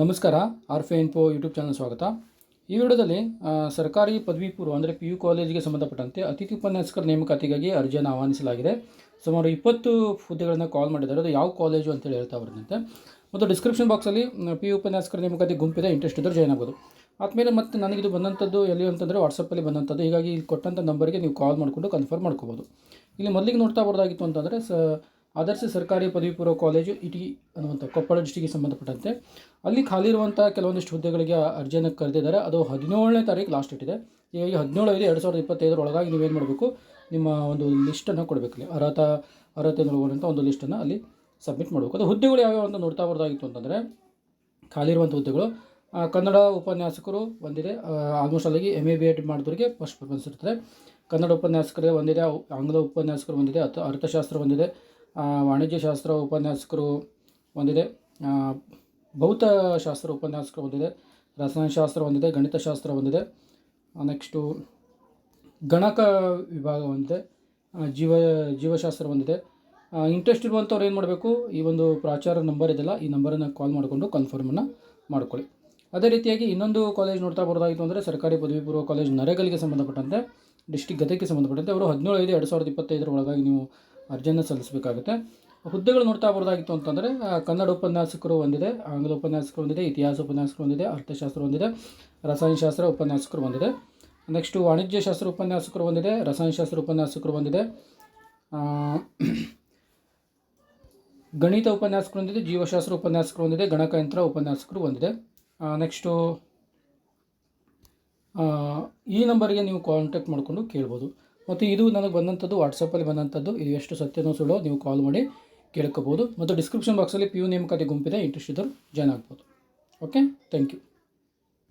ನಮಸ್ಕಾರ, ಆರ್ಫೆ info YouTube channel ಸ್ವಾಗತ. ಈ ವಿಡಿಯೋದಲ್ಲಿ ಸರ್ಕಾರಿ ಪದವಿ ಪೂರ್ವ, ಅಂದರೆ ಪಿ ಯು ಕಾಲೇಜಿಗೆ ಸಂಬಂಧಪಟ್ಟಂತೆ ಅತಿಥಿ ಉಪನ್ಯಾಸಕರ ನೇಮಕಾತಿಗಾಗಿ ಅರ್ಜಿಯನ್ನು ಆಹ್ವಾನಿಸಲಾಗಿದೆ. ಸುಮಾರು ಇಪ್ಪತ್ತು ಹುದ್ದೆಗಳನ್ನು ಕಾಲ್ ಮಾಡಿದ್ದಾರೆ. ಅದು ಯಾವ ಕಾಲೇಜು ಅಂತೇಳಿ ಹೇಳ್ತಾ ಬರ್ತಂತೆ. ಮತ್ತು ಡಿಸ್ಕ್ರಿಪ್ಷನ್ ಬಾಕ್ಸಲ್ಲಿ ಪಿ ಯು ಉಪನ್ಯಾಸಕರ ನೇಮಕಾತಿ ಗುಂಪಿದೆ ಇಂಟ್ರೆಸ್ಟ್ ಇದ್ದರೆ ಜಾಯ್ನ್ ಆಗ್ಬೋದು. ಆದಮೇಲೆ ಮತ್ತೆ ನನಗಿದು ಬಂದಂಥದ್ದು ಎಲ್ಲಿ ಅಂತಂದರೆ ವಾಟ್ಸಪ್ಪಲ್ಲಿ ಬಂದಂಥದ್ದು. ಹೀಗಾಗಿ ಇಲ್ಲಿ ಕೊಟ್ಟಂಥ ನಂಬರ್ಗೆ ನೀವು ಕಾಲ್ ಮಾಡಿಕೊಂಡು ಕನ್ಫರ್ಮ್ ಮಾಡ್ಕೋಬೋದು. ಇಲ್ಲಿ ಮೊದಲಿಗೆ ನೋಡ್ತಾ ಬರೋದಾಗಿತ್ತು ಅಂತಂದರೆ, ಸ ಆದರ್ಶ ಸರ್ಕಾರಿ ಪದವಿ ಪೂರ್ವ ಕಾಲೇಜು ಇಟಿ ಅನ್ನುವಂಥ ಕೊಪ್ಪಳ ಡಿಸ್ಟಿಕ್ಗೆ ಸಂಬಂಧಪಟ್ಟಂತೆ. ಅಲ್ಲಿ ಖಾಲಿ ಇರುವಂಥ ಕೆಲವೊಂದಿಷ್ಟು ಹುದ್ದೆಗಳಿಗೆ ಅರ್ಜಿಯನ್ನು ಕರೆದಿದ್ದಾರೆ. ಅದು ಹದಿನೇಳನೇ ತಾರೀಕು ಲಾಸ್ಟ್ ಇಟ್ಟಿದೆ ಹೀಗಾಗಿ ಹದಿನೇಳು ಐದು ಎರಡು ಸಾವಿರದ ಇಪ್ಪತ್ತೈದರೊಳಗಾಗಿ ನೀವೇನು ಮಾಡಬೇಕು? ನಿಮ್ಮ ಒಂದು ಲಿಸ್ಟನ್ನು ಕೊಡಬೇಕಲ್ಲಿ ಅರ್ಹತ ಅರ್ಹತೆಯನ್ನು ಒಳಗೊಂಡಂಥ ಒಂದು ಲಿಸ್ಟನ್ನು ಅಲ್ಲಿ ಸಬ್ಮಿಟ್ ಮಾಡಬೇಕು. ಅದು ಹುದ್ದೆಗಳು ಯಾವ್ಯಾವ ಅಂತ ನೋಡ್ತಾ ಬರೋದಾಗಿತ್ತು ಅಂತಂದರೆ, ಖಾಲಿ ಇರುವಂಥ ಹುದ್ದೆಗಳು ಕನ್ನಡ ಉಪನ್ಯಾಸಕರು ಒಂದಿದೆ ಆಲ್ಮೋಸ್ಟ್ ಅಲ್ಲಿಗೆ ಎಂ ಎ ಬಿ ಎಡ್ ಮಾಡಿದವರಿಗೆ ಫಸ್ಟ್ ಪ್ರಿಫರೆನ್ಸ್ ಇರ್ತದೆ. ಕನ್ನಡ ಉಪನ್ಯಾಸಕರೇ ಒಂದಿದೆ ಆಂಗ್ಲ ಉಪನ್ಯಾಸಕರು ಒಂದಿದೆ ಅಥವಾ ಅರ್ಥಶಾಸ್ತ್ರ ಒಂದಿದೆ ವಾಣಿಜ್ಯಶಾಸ್ತ್ರ ಉಪನ್ಯಾಸಕರು ಒಂದಿದೆ ಭೌತಶಾಸ್ತ್ರ ಉಪನ್ಯಾಸಕರು ಒಂದಿದೆ ರಸಾಯನಶಾಸ್ತ್ರ ಒಂದಿದೆ ಗಣಿತಶಾಸ್ತ್ರ ಒಂದಿದೆ ನೆಕ್ಸ್ಟು ಗಣಕ ವಿಭಾಗ ಒಂದಿದೆ ಜೀವ, ಜೀವಶಾಸ್ತ್ರ ಒಂದಿದೆ ಇಂಟ್ರೆಸ್ಟ್ ಇರುವಂಥವ್ರು ಏನು ಮಾಡಬೇಕು? ಈ ಒಂದು ಪ್ರಾಚಾರ ನಂಬರ್ ಇದೆಲ್ಲ ಈ ನಂಬರನ್ನು ಕಾಲ್ ಮಾಡಿಕೊಂಡು ಕನ್ಫರ್ಮನ್ನು ಮಾಡ್ಕೊಳ್ಳಿ. ಅದೇ ರೀತಿಯಾಗಿ ಇನ್ನೊಂದು ಕಾಲೇಜ್ ನೋಡ್ತಾ ಬರೋದಾಗಿತ್ತು ಅಂದರೆ ಸರ್ಕಾರಿ ಪದವಿ ಪೂರ್ವ ಕಾಲೇಜ್ ನರೇಗಲ್ಗೆ ಸಂಬಂಧಪಟ್ಟಂತೆ ಡಿಸ್ಟಿಕ್ ಗದಗಕ್ಕೆ ಸಂಬಂಧಪಟ್ಟಂತೆ. ಅವರು ಹದಿನೇಳು ಐದು ಎರಡು ಸಾವಿರದ ಇಪ್ಪತ್ತೈದರ ಒಳಗಾಗಿ ನೀವು ಅರ್ಜಿಯನ್ನು ಸಲ್ಲಿಸಬೇಕಾಗುತ್ತೆ. ಹುದ್ದೆಗಳು ನೋಡ್ತಾ ಬರೋದಾಗಿತ್ತು ಅಂತಂದರೆ ಕನ್ನಡ ಉಪನ್ಯಾಸಕರು ಒಂದಿದೆ, ಆಂಗ್ಲ ಉಪನ್ಯಾಸಕರು ಒಂದಿದೆ, ಇತಿಹಾಸ ಉಪನ್ಯಾಸಕರು ಒಂದಿದೆ, ಅರ್ಥಶಾಸ್ತ್ರ ಒಂದಿದೆ, ರಸಾಯನಶಾಸ್ತ್ರ ಉಪನ್ಯಾಸಕರು ಒಂದಿದೆ. ನೆಕ್ಸ್ಟು ವಾಣಿಜ್ಯಶಾಸ್ತ್ರ ಉಪನ್ಯಾಸಕರು ಒಂದಿದೆ, ರಸಾಯನಶಾಸ್ತ್ರ ಉಪನ್ಯಾಸಕರು ಒಂದಿದೆ. ಗಣಿತ ಉಪನ್ಯಾಸಕರು ಒಂದಿದೆ, ಜೀವಶಾಸ್ತ್ರ ಉಪನ್ಯಾಸಕರು ಒಂದಿದೆ, ಗಣಕಯಂತ್ರ ಉಪನ್ಯಾಸಕರು ಒಂದಿದೆ. ನೆಕ್ಸ್ಟು ಈ ನಂಬರ್ಗೆ ನೀವು ಕಾಂಟ್ಯಾಕ್ಟ್ ಮಾಡಿಕೊಂಡು ಕೇಳ್ಬೋದು. ಮತ್ತು ಇದು ನನಗೆ ಬಂದಂಥದ್ದು ವಾಟ್ಸಪ್ಪಲ್ಲಿ ಬಂದಂಥದ್ದು. ಇದು ಎಷ್ಟು ಸತ್ಯನೋ ಸುಳ್ಳೋ ನೀವು ಕಾಲ್ ಮಾಡಿ ಕೇಳ್ಕೋಬೋದು. ಮತ್ತು ಡಿಸ್ಕ್ರಿಪ್ಷನ್ ಬಾಕ್ಸಲ್ಲಿ ಪಿ ಯು ನೇಮಕಾತಿ ಗುಂಪಿದೆ. ಇಂಟ್ರೆಸ್ಟ್ ಇದ್ದರು ಜಾಯ್ನ್ ಆಗ್ಬೋದು. Okay thank you